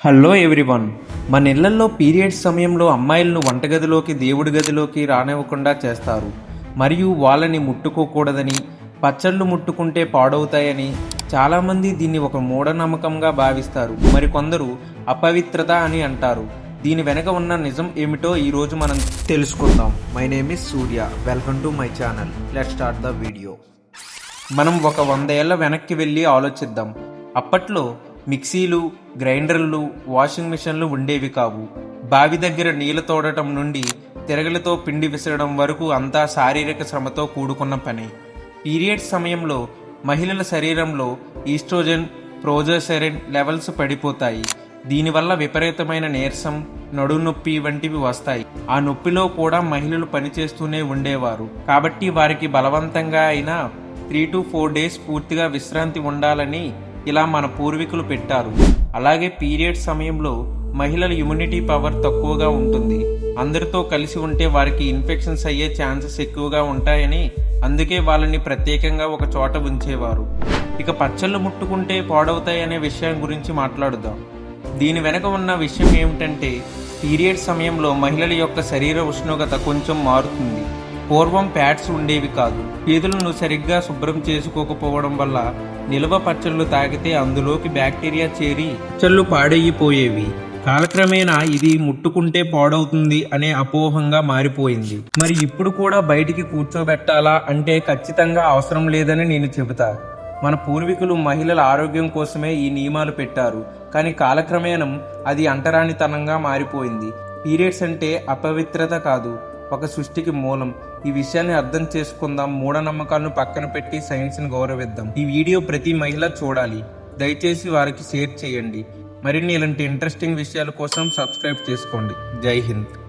Hello everyone మన ఇళ్ళలో periods సమయంలో అమ్మాయిలను వంటగదిలోకి దేవుడి గదిలోకి రానివ్వకుండా చేస్తారు. మరియు వాళ్ళని ముట్టుకోకూడదని పచ్చళ్ళు ముట్టుకుంటే పాడవుతాయని చాలామంది దీన్ని ఒక మూఢనమ్మకంగా భావిస్తారు. మరికొందరు అపవిత్రత అని అంటారు. దీని వెనక ఉన్న నిజం ఏమిటో ఈరోజు మనం తెలుసుకుందాం. My name is Surya welcome to my channel let start the video మనం ఒక వంద వెనక్కి వెళ్ళి ఆలోచిద్దాం. అప్పట్లో మిక్సీలు గ్రైండర్లు వాషింగ్ మిషన్లు ఉండేవి కావు. బావి దగ్గర నీళ్ళు తోడటం నుండి తిరగలతో పిండి విసరడం వరకు అంతా శారీరక శ్రమతో కూడుకున్న పని. పీరియడ్స్ సమయంలో మహిళల శరీరంలో ఈస్ట్రోజన్ ప్రోజోసెరిన్ లెవెల్స్ పడిపోతాయి. దీనివల్ల విపరీతమైన నీరసం నడునొప్పి వంటివి వస్తాయి. ఆ నొప్పిలో కూడా మహిళలు పనిచేస్తూనే ఉండేవారు. కాబట్టి వారికి బలవంతంగా అయినా త్రీ టు ఫోర్ డేస్ పూర్తిగా విశ్రాంతి ఉండాలని ఇలా మన పూర్వీకులు పెట్టారు. అలాగే పీరియడ్ సమయంలో మహిళల ఇమ్యూనిటీ పవర్ తక్కువగా ఉంటుంది. అందరితో కలిసి ఉంటే వారికి ఇన్ఫెక్షన్స్ అయ్యే ఛాన్సెస్ ఎక్కువగా ఉంటాయని అందుకే వాళ్ళని ప్రత్యేకంగా ఒక చోట ఉంచేవారు. ఇక పచ్చళ్ళు ముట్టుకుంటే పాడవుతాయనే విషయం గురించి మాట్లాడుదాం. దీని వెనక ఉన్న విషయం ఏమిటంటే పీరియడ్ సమయంలో మహిళల యొక్క శరీర ఉష్ణోగ్రత కొంచెం మారుతుంది. పూర్వం ప్యాడ్స్ ఉండేవి కాదు. పీదులను సరిగ్గా శుభ్రం చేసుకోకపోవడం వల్ల నిల్వ పచ్చళ్ళు తాగితే అందులోకి బ్యాక్టీరియా చేరి పచ్చళ్ళు పాడైపోయేవి. కాలక్రమేణా ఇది ముట్టుకుంటే పాడవుతుంది అనే అపోహంగా మారిపోయింది. మరి ఇప్పుడు కూడా బయటికి కూర్చోబెట్టాలా అంటే ఖచ్చితంగా అవసరం లేదని నేను చెబుతా. మన పూర్వీకులు మహిళల ఆరోగ్యం కోసమే ఈ నియమాలు పెట్టారు. కానీ కాలక్రమేణం అది అంటరానితనంగా మారిపోయింది. పీరియడ్స్ అంటే అపవిత్రత కాదు. ఒక సృష్టికి మూలం. ఈ విషయాన్ని అర్థం చేసుకుందాం. మూఢనమ్మకాలను పక్కన పెట్టి సైన్స్ని గౌరవిద్దాం. ఈ వీడియో ప్రతి మహిళ చూడాలి. దయచేసి వారికి షేర్ చేయండి. మరిన్ని ఇలాంటి ఇంట్రెస్టింగ్ విషయాల కోసం సబ్స్క్రైబ్ చేసుకోండి. జై హింద్.